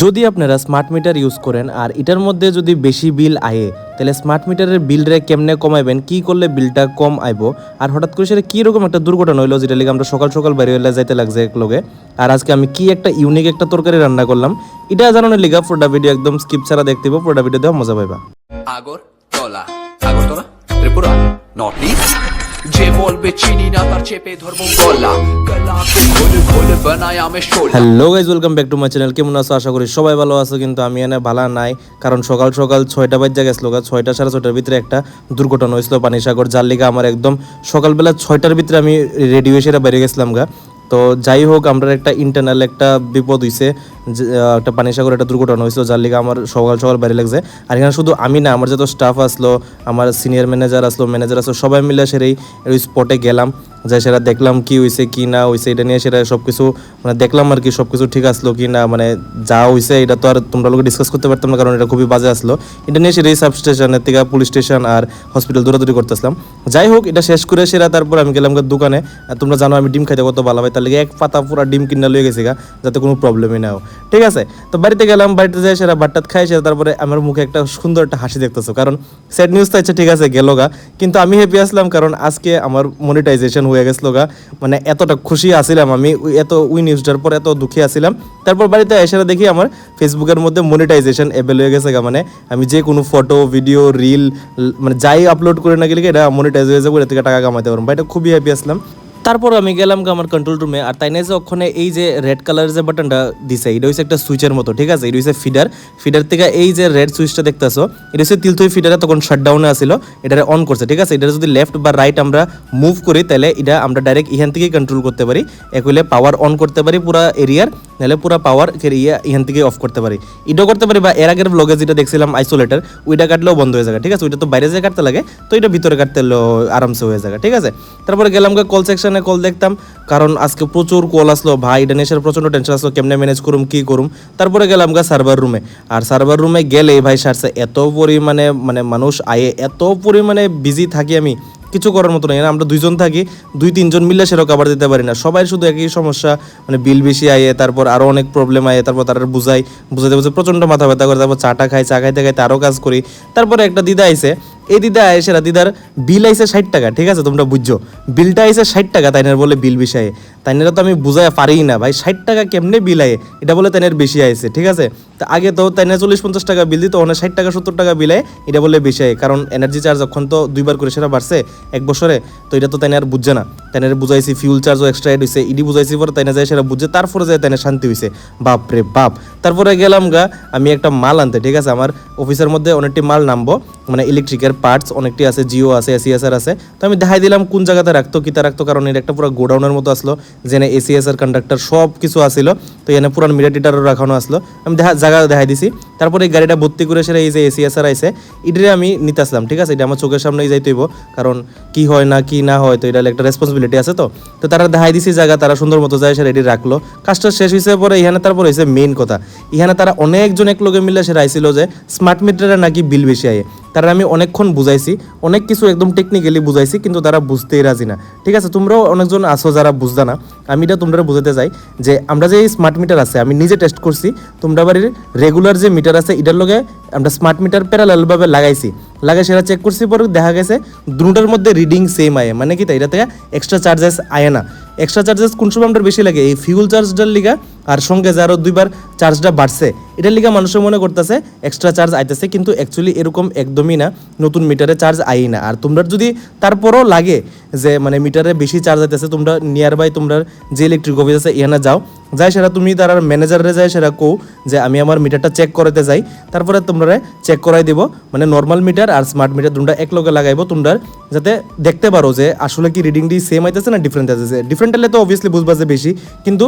যদি আপনারা smart meter use করেন আর এটার মধ্যে যদি বেশি বিল আয়ে, তাহলে স্মার্ট মিটারের বিলরে কেমনে কমাইবেন? কি করলে বিলটা কম আইব? আর হঠাৎ করে সেটা কীরকম একটা দুর্ঘটনা হইল যেটা লিগে আমরা সকাল সকাল বাইরে হইলে যাইতে লাগছে এক লগে? আর আজকে আমি কি একটা ইউনিক একটা তরকারি রান্না করলাম, এটা জানানোর লিগা পুরোটা ভিডিও একদম স্কিপ ছাড়া দেখতে হইবো, পুরোটা ভিডিও দেওয়া মজা পাইবা। আগরতলা। ত্রিপুরা? নর্থ ইস্ট যে বলবে চিনি না, তার চেপে hello guys welcome back to my channel কেমন আছো? আশা করি সবাই ভালো আছো, কিন্তু আমি এনে ভালো নাই। কারণ সকাল সকাল ছয়টা বাজে গেছিল ছয়টা সাড়ে ছয়টার ভিতরে একটা দুর্ঘটনা হয়েছিল পানিসাগর। যার লিগা আমার একদম সকালবেলা ছয়টার ভিতরে আমি রেডি হয়ে সেটা বেরিয়ে গেছিলাম গা। তো যাই হোক, আমরা একটা ইন্টারনাল একটা বিপদ হয়েছে একটা পানিসাগর একটা দুর্ঘটনা হয়েছিল, যার লিগে আমার সকাল সকাল বাইরে লাগছে। আর এখানে শুধু আমি না, আমার যত স্টাফ আসলো, আমার সিনিয়র ম্যানেজার আসলো ম্যানেজার আসলো, সবাই মিলে ওই স্পটে গেলাম। যাই সেটা দেখলাম কি হয়েছে কি না হয়েছে এটা নিয়ে সেটা সব কিছু মানে দেখলাম আর কি সব কিছু ঠিক আসলো কি না মানে যা হয়েছে এটা তো আর তোমরা লোক ডিসকাস করতে পারতাম না, কারণ এটা খুবই বাজে আসলো। এটা নিয়ে সেটাই সাব স্টেশনের থেকে পুলিশ স্টেশন আর হসপিটাল দৌড়াদৌড়ি করতেছিলাম। যাই হোক, এটা শেষ করে সেরা, তারপর আমি গেলাম দোকানে। আর তোমরা জানো আমি ডিম খাইতে কত ভালো হয় তার লিগে এক পাতা পুরা ডিম কিনা লয়ে গেছি গা, যাতে কোনো প্রবলেমই না হয়। ঠিক আছে, তো বাড়িতে গেলাম, বাড়িতে যাই সেরা ভাতটাত খাই, সেরা তারপরে আমার মুখে একটা সুন্দর একটা হাসি দেখতেছো, কারণ স্যাড নিউজ তো আচ্ছা ঠিক আছে, গেল গা। কিন্তু আমি হ্যাপি আসলাম, কারণ আজকে আমার মনিটাইজেশন হয়ে গেছিল গা। মানে এতটা খুশি আছিলাম আমি, এত উই নিউজটার পর এত দুঃখী আছিলাম। তারপর বাড়িতে এসে দেখি আমার ফেসবুকের মধ্যে মনিটাইজেশন অ্যাভেল হয়ে গেছে গা। মানে আমি যে কোনো ফটো ভিডিও রিল মানে যাই আপলোড করে না গেলে এটা মনিটাইজ হয়ে যাব এটা থেকে টাকা কামাইতে পারব। বা এটা খুবই হ্যাপি আসলাম তারপর আমি গেলাম আমার কন্ট্রোল রুমে আর তাই না যে ওখানে এই যে রেড কালারের যে বাটনটা দিছে, এটা হচ্ছে একটা সুইচের মতো, ঠিক আছে? এটা হচ্ছে ফিডার ফিডার থেকে এই যে রেড সুইচটা দেখতেছো, এটা হচ্ছে তিলথই ফিডারে তখন শাটডাউনে আসিল, এটারে অন করছে, ঠিক আছে? এটা যদি লেফট বা রাইট আমরা মুভ করি, তাহলে এটা আমরা ডাইরেক্ট ইহান থেকেই কন্ট্রোল করতে পারি। এক হইলে পাওয়ার অন করতে পারি পুরা এরিয়ার নাহলে পুরা পাওয়ার ইয়া এখান থেকে অফ করতে পারি। এটাও করতে পারি বা এর আগের ব্লগে যেটা দেখছিলাম আইসোলেটার ওইটা কাটলেও বন্ধ হয়ে যাবে, ঠিক আছে? ওইটা তো বাইরে যেয়ে কাটতে লাগে, তো এটা ভিতরে কাটতে আরামসে হয়ে যাবে, ঠিক আছে? তারপরে গেলাম কল সেকশনে কল দেখতাম, কারণ আজকে প্রচুর কল আসলো। ভাই এসে প্রচণ্ড টেনশন আসলো, কেমনে ম্যানেজ করুম, কি করুম? তারপরে গেলাম গা সার্ভার রুমে আর সার্ভার রুমে গেলে ভাই সারছে, এত পরিমাণে মানে মানুষ আয়ে, এত পরিমাণে বিজি থাকি আমি, কিছু করার মতো নেই। না আমরা দুইজন থাকি, দুই তিনজন মিলে সেরকম কাবার দিতে পারি না। সবাই শুধু একই সমস্যা মানে বিল বেশি আয়ে, তারপর আরও অনেক প্রবলেম আয়ে, তারপর তারা বুঝাই, বুঝাইতে বুঝে প্রচণ্ড মাথা ব্যথা করে, তারপর চাটা খাই, চা খাইতে খাইতে আরও কাজ করি। তারপরে একটা দিদা আইছে এই দিদা আইসে দিদার বিল আইসে ষাট টাকা, ঠিক আছে? তোমরা বুঝছ? বিলটা আইসে ষাট টাকা, তাইনের বলে বিল বেশি আয়ে তাইনেরা তো আমি বুঝাই পারি না, ভাই, ষাট টাকা কেমনে বিল আয়ে? এটা বলে তাইনের বেশি আইসে ঠিক আছে? তা আগে তো তাইনে চল্লিশ পঞ্চাশ টাকা বিল দিত অনেক ষাট টাকা, সত্তর টাকা বিল আয়, এটা বলে বেশি আয়। কারণ এনার্জি চার্জ যখন তো দুইবার করে সেটা বাড়ছে, এক বছরে। তো এটা তো তাইনে আর বুঝছে না। তাইনে বুঝাইছি ফিউল চার্জও এক্সট্রা এড হয়েছে ইডি বুঝাইছি পরে তাইনে যায় সেটা বুঝছে, তারপরে যায় তাইনে শান্তি হয়েছে বাপ রে বাপ। তারপরে গেলাম গা, আমি একটা মাল আনতে, ঠিক আছে? আমার অফিসের মধ্যে অনেকটি মাল নামবো মানে ইলেকট্রিকের পার্টস অনেকটি আছে, জিও আছে এসিএসআর আছে। তো আমি দেখাই দিলাম কোন জায়গাতে রাখতো কিতা রাখতো, কারণ এর একটা পুরো গোডাউনের মতো আসলো, যেনে এসিএসআর কন্ডাক্টর সব কিছু আসিল তো এখানে পুরান মিডিয়া টিটারও রাখানো আসলো। আমি দেখা জায়গা দেখাই দিছি। তারপরে এই গাড়িটা ভর্তি করে সেটা এই যে এসিএসআর আইসে এটারে আমি নিতে আসলাম, ঠিক আছে? এটা আমার চোখের সামনেই যাইতে হইব, কারণ কি হয় না, কি না হয়, তো এটা একটা রেসপন্সিবিলিটি আছে তো। তো তারা দেখাই দিছি জায়গা, তারা সুন্দর মতো যায় সে রেডি রাখল। কাজটা শেষ হয়েছে পরে এখানে তারপর হয়েছে মেইন কথা। এখানে তারা অনেকজন এক লোকে মিলে সেটা আইছিল যে স্মার্ট মিটারে নাকি বিল বেশি আয়। তারা আমি অনেকক্ষণ বুঝাইছি। অনেক কিছু একদম টেকনিক্যালি বুঝাইছি, কিন্তু তারা বুঝতেই রাজি না। ঠিক আছে, তোমরাও অনেকজন আসো যারা বুঝতে না, আমি এটা তোমরা বুঝাতে চাই যে আমরা যে স্মার্ট মিটার আছে, আমি নিজে টেস্ট করছি, তোমরা বাড়ির রেগুলার যে মিটার আছে, এটার লগে আমরা স্মার্ট মিটার প্যারালালভাবে লাগাইছি। লাগাই সেটা চেক করছি, পরে দেখা গেছে দুটার মধ্যে রিডিং সেম আয়। মানে কি তাই? এটা থেকে এক্সট্রা চার্জেস আয় না। এক্সট্রা চার্জেস কোন সময় আমরা বেশি লাগে? এই ফিউল চার্জটার লিগা আর সঙ্গে যে আরও দুইবার চার্জটা বাড়ছে, এটার লিগা মানুষের মনে করতেছে এক্সট্রা চার্জ আইতেছে, কিন্তু অ্যাকচুয়ালি এরকম একদমই না। নতুন মিটারে চার্জ আই না। আর তোমরা যদি তারপরও লাগে যে মানে মিটারে বেশি চার্জ আইতেছে, তোমরা নিয়ার বাই তোমরা যে ইলেকট্রিক অফিস আছে, এখানে যাও। যাই সেটা তুমি তার ম্যানেজারে যাই সেটা কো যে আমি আমার মিটারটা চেক করাতে যাই। তারপরে তোমরা চেক করাই দিব। মানে নর্মাল মিটার আর স্মার্ট মিটার তোমরা একলগে লাগাইবো তোমরা যাতে দেখতে পারো যে আসলে কি রিডিংটি সেম আইতেছে না ডিফারেন্ট আইতেছে। ডিফারেন্ট হলে তো অবভিয়াসলি বুঝবা যে বেশি। কিন্তু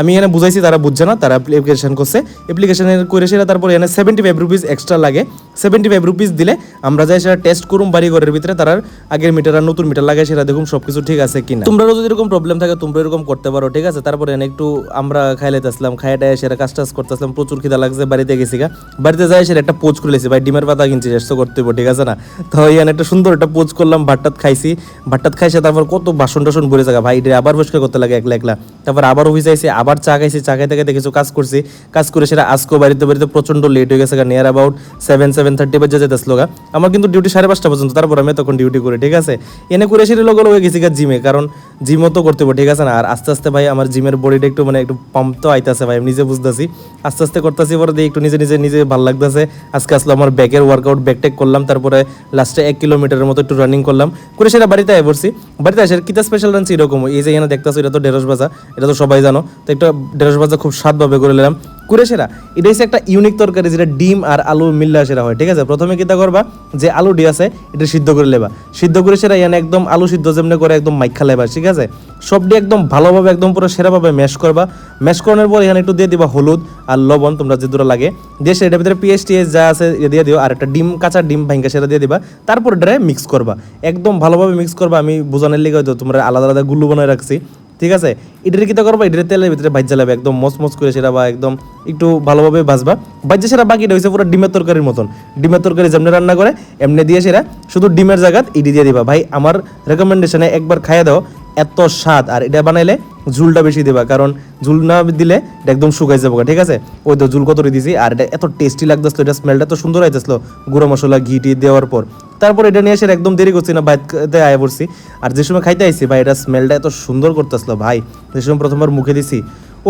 আমি এখানে বুঝাইছি, তারা বুঝছে না, তারা অ্যাপ্লিকেশন করছে। অ্যাপ্লিকেশনের করে সেটা তারপর এখানে সেভেন্টি ফাইভ রুপিস এক্সট্রা লাগে। সেভেন্টি ফাইভ রুপিস দিলে আমরা যাই সেটা টেস্ট করুম বাড়ি ঘরের ভিতরে, তারা আগের মিটার আর নতুন মিটার লাগে সেটা দেখুন সব কিছু ঠিক আছে কিনা। তোমরাও যদি এরকম প্রবলেম থাকে, তোমরা এরকম করতে পারো, ঠিক আছে? তারপরে এখানে একটু আমরা খাইলাইতে আসলাম খাইয়ে টাইয়ে সেটা কাজ টাজ করতে আসলাম প্রচুর খিদা লাগছে, বাড়িতে গেছি গা। বাড়িতে যাই সেটা একটা পোজ করে লেছি, ভাই, ডিমের পাতা কিনছি রেস্ট করতে হইব, ঠিক আছে না? তো এখানে একটা সুন্দর একটা পোজ করলাম ভাতটাত খাইছি। ভাতটাত খাইছে তারপর কত বাসন টাসন ভরে জায়গা, ভাই, এটা আবার পরিষ্কার করতে লাগে, একলা একলা। তারপর আবার অফিসে আইসি আবার চা খাইছি, চা খাইতে খাইতে কিছু কাজ করছি। কাজ করে সেটা আজকে বাড়িতে বাড়িতে প্রচণ্ড লেট হয়ে গেছে near about seven seven thirty বাজে যেতে আসলো আমার কিন্তু ডিউটি সাড়ে পাঁচটা পর্যন্ত, তারপর আমি তখন ডিউটি করি, ঠিক আছে? এনে করে সেটা লোক লগে গেছি জিমে, কারণ জিমও তো করতে হবে ঠিক আছে না? আর আস্তে আস্তে ভাই আমার জিমের বডিটা একটু মানে একটু পাম্প তো আইতাছে ভাই, আমি নিজে বুঝতেছি। আস্তে আস্তে করতেছি, পরে দিয়ে একটু নিজে নিজে নিজে ভালো লাগতেছে। আজকে আসলে আমার ব্যাকের ওয়ার্কআউট ব্যাক টেক করলাম, তারপরে লাস্টে এক কিলোমিটারের মতো একটু রানিং করলাম। করে সেটা বাড়িতে আয় পড়ছি। বাড়িতে আসে কিতা স্পেশাল রান্স এরকম এই যে এখানে দেখতেছো, এটা তো ঢেঁড়স ভাজা, এটা তো সবাই জানো। তো একটা ঢেঁড়স ভাজা খুব স্বাদভাবে করে নিলাম। করে সেরা এটা হচ্ছে একটা ইউনিক তরকারি যেটা ডিম আর আলু মিল্লা সেরা হয়, ঠিক আছে? প্রথমে কিতা করবা? যে আলু ডি আছে, এটা সিদ্ধ করে লেবা। সিদ্ধ করে সেরা ইয়ানে একদম আলু সিদ্ধ যেমনি করে একদম মাইখা লেবা, ঠিক আছে? সবটি একদম ভালোভাবে, একদম পুরো সেরাভাবে ম্যাশ করবা। ম্যাশ করানোর পর এখানে একটু দিয়ে দিবা হলুদ আর লবণ, তোমরা যে দুটো লাগে। দিয়ে সেটার ভিতরে পিএস টিএস যা আছে দিয়ে দিও। আর একটা ডিম, কাঁচা ডিম ভাঙ্গা সেটা দিয়ে দিবা। তারপর এটা মিক্স করবা। একদম ভালোভাবে মিক্স করবা, আমি বোঝানোর লিগে হয়তো তোমরা আলাদা আলাদা গুল্লু বানায় রাখছি। ঠিক আছে? এটার কিতা করবা? এটার তেলের ভিতরে ভাজ্জা লাগবে একদম মচমচ করে সেটা বা একদম একটু ভালোভাবে ভাজবা। ভাজ্জা সেটা বাকিটা হয়েছে পুরো ডিমের তরকারির মতন। ডিমের তরকারি যেমনি রান্না করে, এমনি দিয়ে সেটা শুধু ডিমের জায়গা ইডি দিয়ে দিবা। ভাই, আমার রেকমেন্ডেশনে একবার খাইয়ে দাও। এত স্বাদ। আর এটা বানাইলে ঝুলটা বেশি দেবা, কারণ ঝুল না দিলে এটা একদম শুকাই যাব ঠিক আছে? ওই তো ঝুল কতরি দিছি, আর এটা এত টেস্টি লাগতেছিল, এটা স্মেলটা তো সুন্দর আইতেছিল গুঁড়ো মশলা, ঘি টি দেওয়ার পর। তারপর এটা নিয়ে এসে একদম দেরি করছি না বাইতে আয় পড়ছি। আর যে সময় খাইতে আইছি, ভাই, এটা স্মেলটা এত সুন্দর করতেছিল, ভাই। যে সময় প্রথমবার মুখে দিছি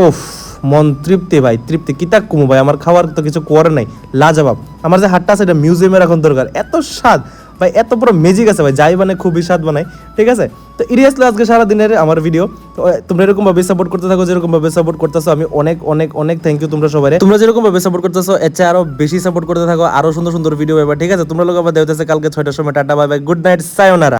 ওফ মন তৃপ্তি, ভাই, তৃপ্তি। কিতা কুমু, ভাই, আমার খাওয়ার তো কিছু করে নাই, লাজবাব। আমার যে হাটটা আছে, এটা মিউজিয়ামে রাখন দরকার। এত স্বাদ ভাই, এত বড় মেজিক আছে ভাই, যাই মানে খুবই স্বাদ বানায় ঠিক আছে? তো ইরিয়াস আজকে সারাদিনের আমার ভিডিও তোমরা এরকম ভাবে সাপোর্ট করতে থাকো যেরকম ভাবে সাপোর্ট করতেছো, আমি অনেক অনেক অনেক থ্যাংক ইউ তোমরা সবাই তোমরা যেরকম ভাবে সাপোর্ট করতেছো, এর চেয়ে আরও বেশি সাপোর্ট করতে থাকো, আরও সুন্দর সুন্দর ভিডিও এবার ঠিক আছে? তোমরা লোক আবার দেওয়া কালকে ছয়টার সময়, tata bye bye good night sayonara